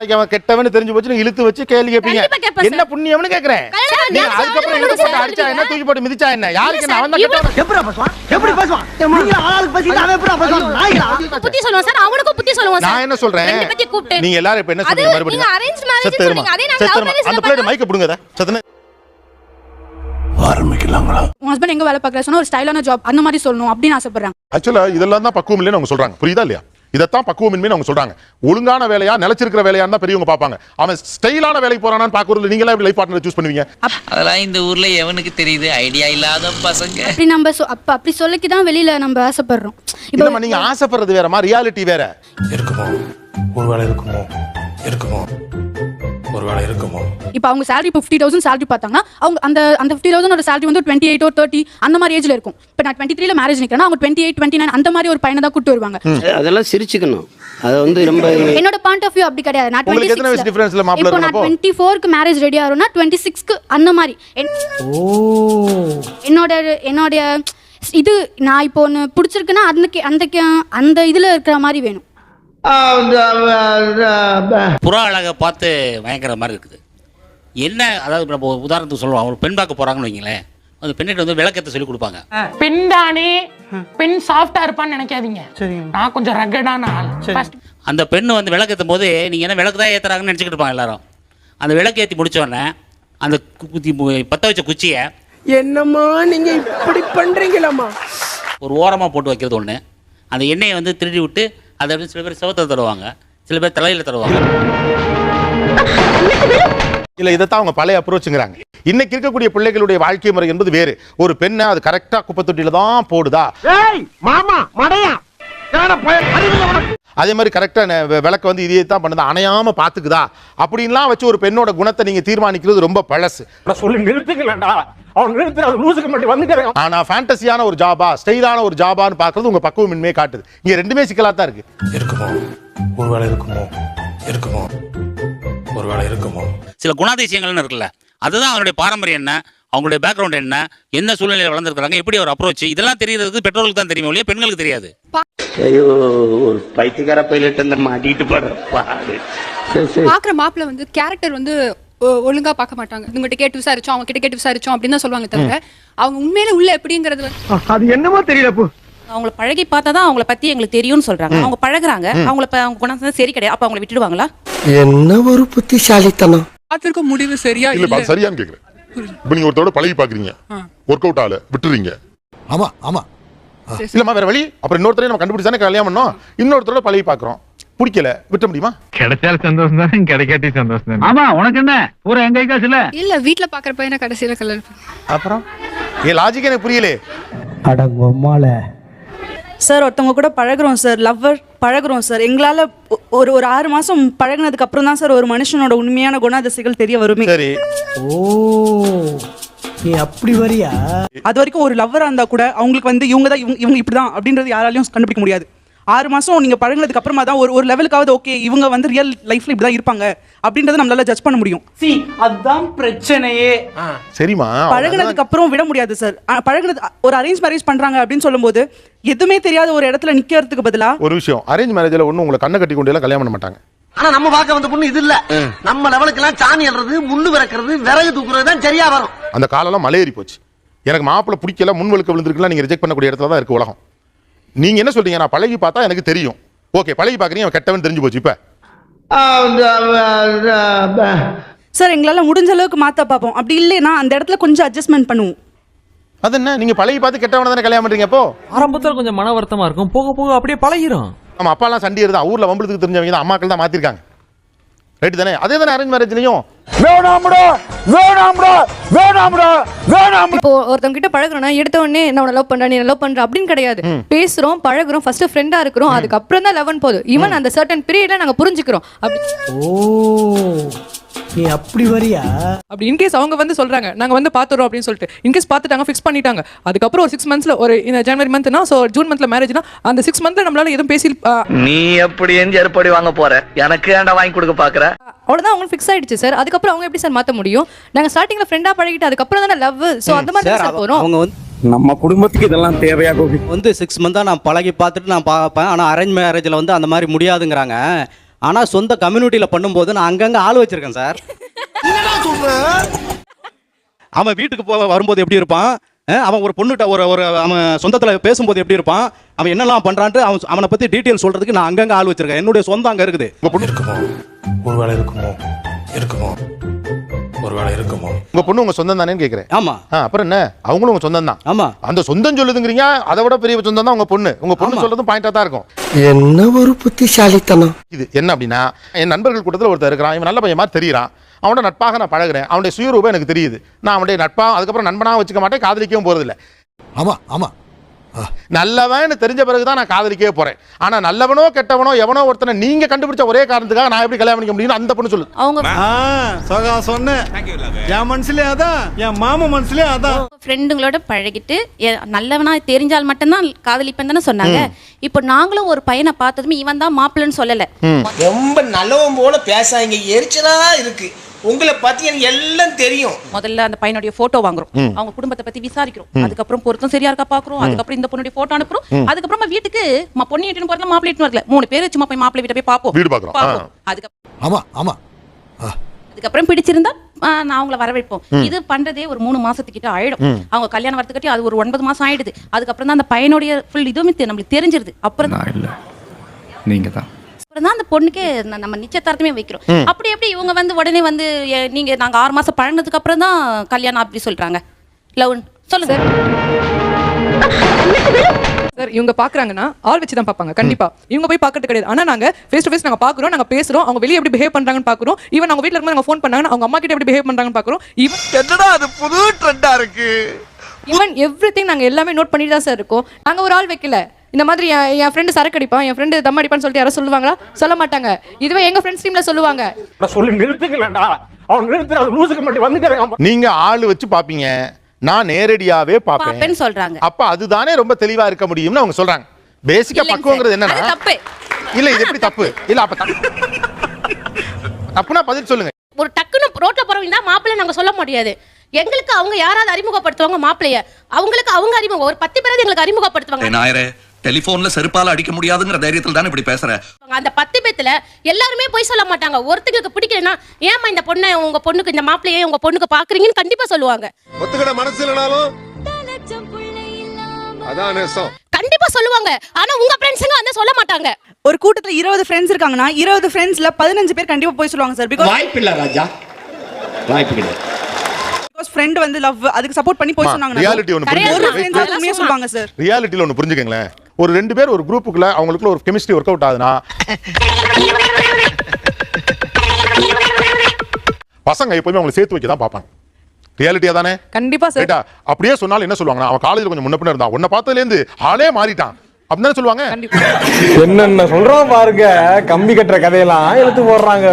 நாளைக்கு அவன் தெரிஞ்சு போச்சு இழுத்து வச்சு கேள்வி கேட்பீங்க. என்ன புண்ணியம்னு கேக்குறேன் அதுக்கப்புறம் இழுத்து போட்டு. அடிச்சா என்ன? தூக்கி போட்டு மிதிச்சா என்ன? யாருக்கு அவன் தான் எப்படி பேசுவான்? எப்படி பேசுவான்? புத்தி சொல்லுவோம் சார் அவனுக்கும் புத்தி சொல்லுவோம் சார். நான் என்ன சொல்றேன்? நீங்க எல்லாரும் இப்ப என்ன சொல்றீங்க? மறுபடியும் ன்னு செத்துருமா. சொன்னீங்க. அதே அந்த. மைக்க புடுங்க சத்தன ஹஸ்பண்ட் எங்க வேலை பார்க்கல சொன்னா ஒரு ஸ்டைலான ஜாப் அந்த மாதிரி சொல்லணும் அப்படின்னு ஆசைப்படுறாங்க. ஆக்சுவலா இதெல்லாம் தான் பக்குவம் இல்லைன்னு அவங்க சொல்றாங்க. புரியுதா இல்லையா? இதைத்தான் பக்குவமின்மைன்னு அவங்க சொல்றாங்க. ஒழுங்கான வேலையா நிலைச்சிருக்கிற வேலையா தான் பெரியவங்க பார்ப்பாங்க. அவன் ஸ்டைலான வேலைக்கு போறானான்னு பாக்குறது நீங்களா லைஃப் பார்ட்னர் சூஸ் பண்ணுவீங்க? அதெல்லாம் இந்த ஊர்ல எவனுக்கு தெரியுது? ஐடியா இல்லாத பசங்க. அப்படி நம்ம அப்ப அப்படி சொல்லிக்கு தான் வெளியில நம்ம ஆசைப்படுறோம். இப்போ நீங்க ஆசைப்படுறது வேறமா ரியாலிட்டி வேற. இருக்குமோ? ஒருவேளை இருக்குமோ? இருக்குமோ? ஒருவேளை இருக்குமோ? இப்போ அவங்க salary இப்போ ஃபிஃப்டி தௌசண்ட் salary பார்த்தாங்கன்னா அவங்க அந்த அந்த ஃபிஃப்டி தௌசண்ட் salary வந்து டுவெண்ட்டி எயிட் தேர்ட்டி அந்த மாதிரி ஏஜ்ல இருக்கும். இப்போ நான் டுவெண்ட்டி த்ரீல மேரேஜ் நிற்கிறேன் அவங்க டுவெண்ட்டி எயிட் டுவெண்ட்டி நைன் அந்த மாதிரி ஒரு பையனை தான் கூட்டு வருவாங்க. அதெல்லாம் சிரிச்சுக்கணும். அது வந்து ரொம்ப என்னோட பாயிண்ட் ஆஃப் வியூ அப்படி கிடையாது. நான் உங்களுக்கு டுவெண்ட்டி எத்தனை வயசு difference ல மாப்பிள்ளை இப்போ நான்? டுவெண்ட்டி ஃபோருக்கு மேரேஜ் ரெடி ஆகிறோம்னா டுவெண்ட்டி சிக்ஸ்க்கு அந்த மாதிரி. என்- என்னோட என்னோட இது நான் இப்போ ஒன்று பிடிச்சிருக்குன்னா அந்த அந்த அந்த இதில் இருக்கிற மாதிரி வேணும். புறா அழகை பார்த்து மயக்கிற மாதிரி இருக்குது. என்ன அதாவது நம்ம ஒரு உதாரணத்துக்கு சொல்லுவோம். ஒரு பெண் பார்க்க போறாங்கன்னு வைங்களேன். அந்த பெண்ணிட்ட வந்து விளக்கத்தை சொல்லி கொடுப்பாங்க. பெண் தானே பெண் சாஃப்டா இருப்பான்னு நினைக்காதீங்க. நான் கொஞ்சம் ரகடான ஆள். அந்த பெண்ணு வந்து விளக்கேற்றும் போது நீங்க என்ன விளக்கு தான் ஏத்துறாங்கன்னு நினச்சிக்கிட்டு இருப்பாங்க எல்லாரும். அந்த விளக்கு ஏற்றி முடிச்ச உடனே அந்த கு- குத்தி மு- பத்த வச்ச குச்சியை என்னம்மா நீங்க இப்படி பண்றீங்களாம்மா? ஒரு ஓரமாக போட்டு வைக்கிறது ஒன்று அந்த எண்ணெயை வந்து திருடி விட்டு அதை வந்து சில பேர் சிவத்தில் தருவாங்க சில பேர் தலையில் தருவாங்க இல்ல இதைத்தான் அவங்க பழைய அப்ரோச்சுங்கிறாங்க இன்னைக்கு இருக்கக்கூடிய பிள்ளைகளுடைய வாழ்க்கை முறை என்பது வேறு. ஒரு பெண்ணை அது கரெக்டா குப்பை தொட்டியில தான் போடுதா? ஏய் மாமா மடையா. அதே மாதிரி கரெக்டா விளக்கு வந்து இதையே தான் பண்ணுது அணையாம பாத்துக்குதா அப்படின்லாம் வச்சு ஒரு பெண்ணோட குணத்தை நீங்க தீர்மானிக்கிறது ரொம்ப பழசு. சொல்லி நிறுத்துக்கலடா ஆனா ஃபேண்டசியான ஒரு ஜாபா ஸ்டைலான ஒரு ஜாபான்னு பார்க்கறது உங்க பக்குவமின்மையை காட்டுது. இங்க ரெண்டுமே சிக்கலா தான் இருக்கு. இருக்குமோ? ஒருவேளை இருக்குமோ? இருக்குமோ? ஒருவேளை இருக்குமோ? சில குணாதிசயங்கள்னு இருக்குல்ல அதுதான் அவங்களுடைய பாரம்பரியம் என்ன? அவங்களுடைய பேக்ரவுண்ட் என்ன என்ன சூழ்நிலையில் வளர்ந்துருக்காங்க எப்படி ஒரு அப்ரோச் இதெல்லாம் தெரியறதுக்கு பெற்றோர்களுக்கு தான் தெரியும் ஒழிய பெண்களுக்கு தெரியாது. ஐயோ ஒரு பைத்தியக்கார பைலட் அந்த மாட்டிட்டு பாக்குற மாப்பிள்ள வந்து கேரக்டர் வந்து ஒழுங்கா பார்க்க மாட்டாங்க. இவங்ககிட்ட கேட்டு விசாரிச்சோம் அவங்க கிட்ட கேட்டு விசாரிச்சோம் அப்படின்னு தான் சொல்லுவாங்க தவிர அவங்க உண்மையில உள்ள எப்படிங்கிறது அது என்னமோ தெரியல போ. அவங்கள பழகி பார்த்தா தான் அவங்கள பத்தி எங்களுக்கு தெரியும்னு சொல்றாங்க. அவங்க பழகுறாங்க. அவங்கள அவங்க குணம் சரி கிடையாது. அப்ப அவங்கள விட்டுடுவாங்களா? என்ன ஒரு புத்திசாலித்தனம். பார்த்திருக்க முடிவு சரியா இல்ல பா, சரியான்னு கேக்குறேன். இப்ப நீங்க ஒருத்தரோட பழகி பாக்குறீங்க. ஒர்க் அவுட் ஆல விட்டுறீங்க. ஆமா ஆமா. இல்லம்மா வேற வழி? அப்புறம் இன்னொருத்தரையும் நம்ம கண்டுபிடிச்சு தானே கல்யாணம் பண்ணோம். இன்னொருத்தரோட பழகி பாக்குறோம். பிடிக்கல விட்ட முடியுமா? கிடைச்சாலும் சந்தோஷம் தான் கிடைக்காட்டி சந்தோஷம் தான். ஆமா உனக்கு என்ன? பூரா எங்க காசு இல்ல இல்ல வீட்ல பாக்குற பையனை கடைசியில கல்யாணம் அப்புறம்? ஏ லாஜிக் எனக்கு புரியலே அடங்கம்மால சார் ஒருத்தவங்க கூட பழகுறோம் சார் லவ்வர் பழகுறோம் சார் எங்களால ஒரு ஒரு ஆறு மாசம் பழகுனதுக்கு அப்புறம் தான் சார் ஒரு மனுஷனோட உண்மையான குணாதிசைகள் தெரிய வருமே. சரி. ஓ நீ அப்படி வரியா? அது வரைக்கும் ஒரு லவ்வரா இருந்தா கூட அவங்களுக்கு வந்து இவங்க தான் இவங்க இவங்க இப்படிதான் அப்படின்றது யாராலையும் கண்டுபிடிக்க முடியாது. ஆறு மாசம் நீங்க பழகுனதுக்கு அப்புறமா தான் ஒரு ஒரு லெவலுக்காவது ஓகே இவங்க வந்து ரியல் லைஃப்ல இப்படிதான் இருப்பாங்க. அப்படின்றத நம்மளால ஜட்ஜ் பண்ண முடியும். சி அதான் பிரச்சனையே. சரிம்மா. பழகுனதுக்கு அப்புறம் விட முடியாது சார் பழகுனது ஒரு அரேஞ்ச் மேரேஜ் பண்றாங்க அப்படின்னு சொல்லும்போது எதுவுமே தெரியாத ஒரு இடத்துல நிக்கிறதுக்கு பதிலா ஒரு விஷயம். அரேஞ்ச் மேரேஜ்ல ஒண்ணும் உங்களை கண்ணை கட்டி கொண்டு எல்லாம் கல்யாணம் பண்ண மாட்டாங்க. ஆனா நம்ம பார்க்க வந்த பொண்ணு இது இல்ல. நம்ம லெவலுக்கு எல்லாம் சாணி அல்றது முள்ளு விறக்கிறது விறகு தூக்குறது தான் சரியா வரும். அந்த காலெல்லாம் மலையேறி போச்சு. எனக்கு மாப்பிள்ளை பிடிக்கல முன்வழுக்க விழுந்திருக்குலாம் நீங்க ரிஜெக்ட் பண்ணக்கூடிய இடத்துல தான் இருக்கு உலகம். நீங்க என்ன சொல்றீங்க? நான் பழகி பார்த்தா எனக்கு தெரியும். ஓகே பழகி பாக்குறீங்க கெட்டவன் தெரிஞ்சு போச்சு. இப்ப. சார் எங்களால முடிஞ்ச அளவுக்கு மாத்த பார்ப்போம். அப்படி இல்லைன்னா அந்த இடத்துல கொஞ்சம் அட்ஜஸ்ட்மெண்ட் பண்ணுவோம். அது என்ன? நீங்க பழகி பார்த்து கெட்டவன தானே கல்யாணம் பண்றீங்க அப்போ? ஆரம்பத்துல கொஞ்சம் மன வருத்தமா இருக்கும். போக போக அப்படியே பழகிரும். நம்ம அப்பாலாம் சண்டி இருந்தா ஊர்ல வம்பளத்துக்கு தெரிஞ்சவங்க தான் அம்மாக்கள் தான் மாத்திருக்காங்க. ரைட் தானே? அதே தானே அரேஞ்ச் மேரேஜ்லயும் வேணாம்டா வேணாம்டா வேணாம்டா வேணாம் இப்போ ஒருத்தவங்க கிட்ட பழகுறோம்னா எடுத்த உடனே என்ன உன லவ் பண்ற நீ லவ் பண்ற அப்படின்னு கிடையாது. பேசுறோம் பழகுறோம் ஃபர்ஸ்ட் ஃப்ரெண்டா இருக்கிறோம் அதுக்கப்புறம் தான் லவன் போதும் ஈவன் அந்த சர்டன் பீரியட்ல நாங்க புரிஞ்சுக்கிறோம். அப்படி ஓ நீ அப்படி வரியா? அப்படி இன்கேஸ் அவங்க வந்து சொல்றாங்க நாங்க வந்து பாத்துறோம் அப்படின்னு சொல்லிட்டு. இன்கேஸ் பார்த்துட்டாங்க ஃபிக்ஸ் பண்ணிட்டாங்க. அதுக்கப்புறம் ஒரு சிக்ஸ் மந்த்ஸ்ல ஒரு இந்த ஜனவரி மந்த்னா ஸோ ஜூன் மந்த்ல மேரேஜ்னா அந்த சிக்ஸ் மந்த்ல நம்மளால எதுவும் பேசி நீ எப்படி எந்த ஏற்பாடு வாங்க போற? எனக்கு ஏன்டா வாங்கி கொடுக்க பாக்குற? அவ்வளவுதான் அவங்க ஃபிக்ஸ் ஆயிடுச்சு சார் அதுக்கப்புறம் அவங்க எப்படி சார் மாத்த முடியும்? நாங்க ஸ்டார்டிங்ல ஃப்ரெண்டா பழகிட்டு அதுக்கப்புறம் தானே லவ் சோ அந்த மாதிரி சார் போறோம். அவங்க வந்து நம்ம குடும்பத்துக்கு இதெல்லாம் தேவையா கோபி? வந்து சிக்ஸ் மந்த்தா நான் பழகி பார்த்துட்டு நான் பார்ப்பேன் ஆனா அரேஞ்ச் மேரேஜ்ல வந்து அந்த மாதிரி முடியாதுங்கிறாங்க. ஆனா சொந்த கம்யூனிட்டியில பண்ணும்போது நான் அங்கங்க ஆள் வச்சிருக்கேன் சார் அவன் வீட்டுக்கு போக வரும்போது எப்படி இருப்பான்? அவன் ஒரு பொண்ணுகிட்ட ஒரு ஒரு அவன் சொந்தத்துல பேசும்போது எப்படி இருப்பான்? அவன் என்னெல்லாம் பண்றான்ட்டு அவன் அவனை பத்தி டீட்டெயில் சொல்றதுக்கு நான் அங்கங்க ஆள் வச்சிருக்கேன். என்னுடைய சொந்தம் அங்க இருக்குது. உங்க பொண்ணு இருக்குமோ? ஒருவேளை இருக்குமோ? இருக்குமோ? ஒருவேளை இருக்குமோ? உங்க பொண்ணு உங்க சொந்தம் தானேன்னு கேக்குறேன். ஆமா. அப்புறம் என்ன? அவங்களும் உங்க சொந்தம் தான். ஆமா. அந்த சொந்தம் சொல்லுதுங்கிறீங்க அதை விட பெரிய சொந்தம் தான் உங்க பொண்ணு. உங்க பொண்ணு. சொல்றதும் பாயிண்டா தான் இருக்கும். என்ன ஒரு புத்திசாலித்தனம். இது என்ன அப்படின்னா என் நண்பர்கள் கூட்டத்தில் ஒருத்தர் இருக்கிறான் இவன் நல்ல பையன் மாதிரி தெரியுறான். அவனோட நட்பாக நான் பழகுறேன். அவனுடைய சுயரூபம் எனக்கு தெரியுது. நான் அவனுடைய நட்பா அதுக்கப்புறம் நண்பனா வச்சுக்க மாட்டேன் காதலிக்கவும் போறதில்ல. ஆமா ஆமா. நல்லவன்னு தெரிஞ்ச பிறகுதான் நான் காதலிக்கவே போறேன். ஆனா நல்லவனோ கெட்டவனோ எவனோ ஒருத்தனை நீங்க கண்டுபிடிச்ச ஒரே காரணத்துக்காக நான் எப்படி கல்யாணம் பண்ணிக்க முடியும்னு அந்த பொண்ணு சொல்லுது. அவங்க சகா சொன்னேன் என் மனசுலயே அதான் என் மாமா மனசுலயே அதான். ஃப்ரெண்டுங்களோட பழகிட்டு நல்லவனா தெரிஞ்சால் மட்டும்தான் காதலிப்பேன் தானே சொன்னாங்க. இப்போ நாங்களும் ஒரு பையனை பார்த்ததுமே இவன் தான் மாப்பிள்ளைன்னு சொல்லல. ரொம்ப நல்லவன் போல பேசாங்க எரிச்சலா இருக்கு. உங்களை பத்தி எனக்கு எல்லாம் தெரியும். முதல்ல அந்த பையனுடைய போட்டோ வாங்குறோம். அவங்க குடும்பத்தை பத்தி விசாரிக்கிறோம். அதுக்கப்புறம் பொருத்தம் சரியா இருக்கா பாக்குறோம். அதுக்கப்புறம் இந்த பொண்ணுடைய போட்டோ அனுப்புறோம். அதுக்கப்புறமா வீட்டுக்கு ம- பொண்ணு வீட்டுன்னு போறதுல மாப்பிள்ளை வரல. மூணு பேர் சும்மா போய் மாப்பிள்ளை வீட்டை போய் பாப்போம். வீடு பார்க்குறோம். பாப்போம். அதுக்கப்புறம் ஆமா ஆமா. அதுக்கப்புறம் பிடிச்சிருந்தா நான் அவங்கள வரவேற்போம். இது பண்றதே ஒரு மூணு மாசத்துக்கிட்ட ஆயிடும். அவங்க கல்யாணம் வரதுக்கட்டி அது ஒரு ஒன்பது மாசம் ஆயிடுது. அதுக்கப்புறம் தான் அந்த பையனுடைய ஃபுல் இதுவுமே நம்மளுக்கு தெரிஞ்சிருது. அப்புறம் நீங்க தான் அப்புறம் தான் அந்த பொண்ணுக்கு நம்ம நிச்சயதார்த்தமே வைக்கிறோம். அப்படி எப்படி இவங்க வந்து உடனே வந்து நீங்க நாங்க ஆறு மாசம் பழகினதுக்கு அப்புறம் தான் கல்யாணம் அப்படி சொல்றாங்க? லவ் சொல்லுங்க. சார். இவங்க பாக்குறாங்கன்னா ஆள் வச்சு தான் பார்ப்பாங்க கண்டிப்பா. இவங்க போய் பார்க்கறது கிடையாது. ஆனா நாங்க ஃபேஸ் டு ஃபேஸ் நாங்க பாக்குறோம் நாங்க பேசுறோம் அவங்க வெளியே எப்படி பிஹேவ் பண்றாங்கன்னு பாக்குறோம். ஈவன் அவங்க வீட்ல இருக்கும்போது நாங்க ஃபோன் பண்ணாங்கன்னா அவங்க அம்மா கிட்ட எப்படி பிஹேவ் பண்றாங்கன்னு பாக்குறோம். என்னடா அது புது ட்ரெண்டா இருக்கு? ஈவன் எவ்ரி திங் நாங்கள் எல்லாமே நோட் பண்ணிட்டு தான் சார் இருக்கோம். நாங்கள் ஒரு ஆள் வைக்கல. இந்த மாதிரி என் என் ஃப்ரெண்டு சரக்கு அடிப்பான் என் ஃப்ரெண்டு தம் அடிப்பான்னு சொல்லிட்டு யாரும் சொல்லுவாங்களா? சொல்ல மாட்டாங்க. இதுவே எங்கள் ஃப்ரெண்ட்ஸ் டீமில் சொல்லுவாங்க. சொல்லி நிறுத்துக்கலடா அவன் நிறுத்துற லூசுக்கு மட்டும் வந்துட்டு நீங்க ஆள் வச்சு பாப்பீங்க. நான் நேரடியாவே பாப்பேன்னு சொல்றாங்க. அப்ப அதுதானே ரொம்ப தெளிவா இருக்க முடியும்னு அவங்க சொல்றாங்க. பேசிக்கா பக்குவங்கிறது என்னன்னா தப்பு. இல்ல இது எப்படி தப்பு? இல்ல அப்ப தப்பு. தப்புனா பதில் சொல்லுங்க. ஒரு டக்குன்னு ரோட்ல போறவங்க தான் மாப்பிள்ளை நாங்க சொல்ல முடியாது. எங்களுக்கு அவங்க யாராவது அறிமுகப்படுத்துவாங்க மாப்பிள்ளைய. அவங்களுக்கு அவங்க அறிமுகம் ஒரு பத்து பேராவது எங்களுக்கு அறிமுகப்படுத்துவாங்க. நாயரே டெலிபோன்ல செருப்பால அடிக்க முடியாதுங்கிற தைரியத்தில் தானே இப்படி பேசுற? அந்த பத்து பேத்துல எல்லாருமே போய் சொல்ல மாட்டாங்க. ஒருத்தங்களுக்கு பிடிக்கலன்னா ஏமா இந்த பொண்ணை உங்க பொண்ணுக்கு இந்த மாப்பிள்ளையே உங்க பொண்ணுக்கு பாக்குறீங்கன்னு கண்டிப்பா சொல்லுவாங்க. ஒத்துக்கிட மனசு இல்லனாலும் கண்டிப்பா சொல்லுவாங்க. ஆனா உங்க ஃப்ரெண்ட்ஸுங்க வந்து சொல்ல மாட்டாங்க. ஒரு கூட்டத்துல இருபது ஃப்ரெண்ட்ஸ் இருக்காங்கன்னா இருபது ஃப்ரெண்ட்ஸ்ல பதினஞ்சு பேர் கண்டிப்பா போய் சொல்லுவாங்க சார். பிகாஸ் வாய்ப்பு இல்ல ராஜா. வாய்ப்பு கிடையாது. பிகாஸ் ஃப்ரெண்ட் வந்து லவ் அதுக்கு சப்போர்ட் பண்ணி போய் சொன்னாங்க ரியாலிட்டி ஒரு புரிஞ்சுக்கங்க சொல்லுவாங்க சார். ரியாலிட்டியில் ஒன்று புரிஞ்சுக்கங்களேன். ஒரு ரெண்டு பேர் ஒரு குரூப்புக்குள்ள அவங்களுக்குள்ள ஒரு கெமிஸ்ட்ரி ஒர்க் அவுட் ஆகுதுன்னா. பசங்க எப்பவுமே அவங்களை சேர்த்து வைக்க தான் பார்ப்பாங்க. ரியாலிட்டியா தானே? கண்டிப்பா சார் ரைட்டா அப்படியே சொன்னாலும் என்ன சொல்லுவாங்கன்னா அவன் காலேஜ்ல கொஞ்சம் முன்ன பின்ன இருந்தான். உன்னை பார்த்ததுல இருந்து ஆளே மாறிட்டான். அப்படின்னு தானே சொல்லுவாங்க? கண்டிப்பா. என்னென்ன சொல்றோம் பாருங்க. கம்பி கட்டுற கதையெல்லாம் எடுத்து போடுறாங்க.